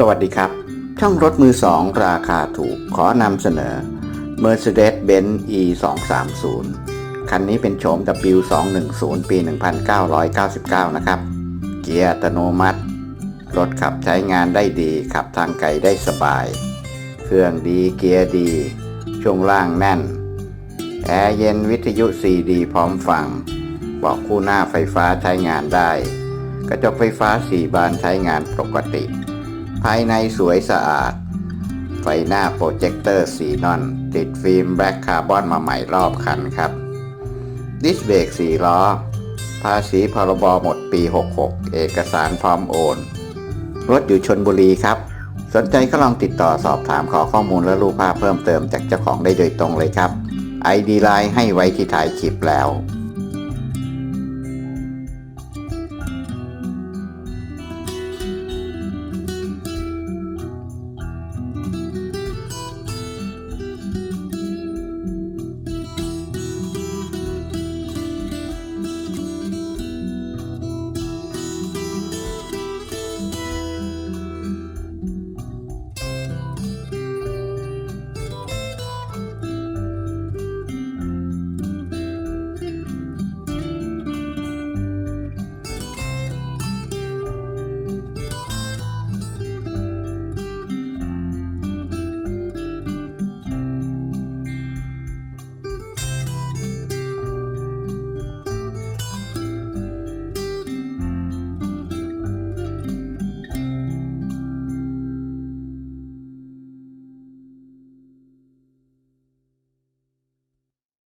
สวัสดีครับ ช่องรถมือสองราคาถูกขอนำเสนอ Mercedes-Benz E 2 3 0 คันนี้เป็นโฉม W 2 1 0 ปี 1999 นะครับ เกียร์อัตโนมัติ รถขับใช้งานได้ดี ขับทางไกลได้สบาย เครื่องดีเกียร์ดี ช่วงล่างแน่น แอร์เย็นวิทยุ CD พร้อมฟังบอกคู่หน้าไฟฟ้าใช้งานได้ กระจกไฟฟ้า 4 บานใช้งานปกติ ภายในสวยสะอาด ไฟหน้าโปรเจคเตอร์สีนอน ติดฟิล์มแบล็คคาร์บอนมาใหม่รอบคันครับ ดิสเบรก4ล้อ ภาษีพรบหมดปี 66 เอกสารพร้อมโอน รถอยู่ชนบุรีครับ สนใจก็ลองติดต่อสอบถามขอข้อมูลและรูปภาพเพิ่มเติมจากเจ้าของได้โดยตรงเลยครับ ID ไลน์ให้ไว้ที่ท้ายคลิปแล้ว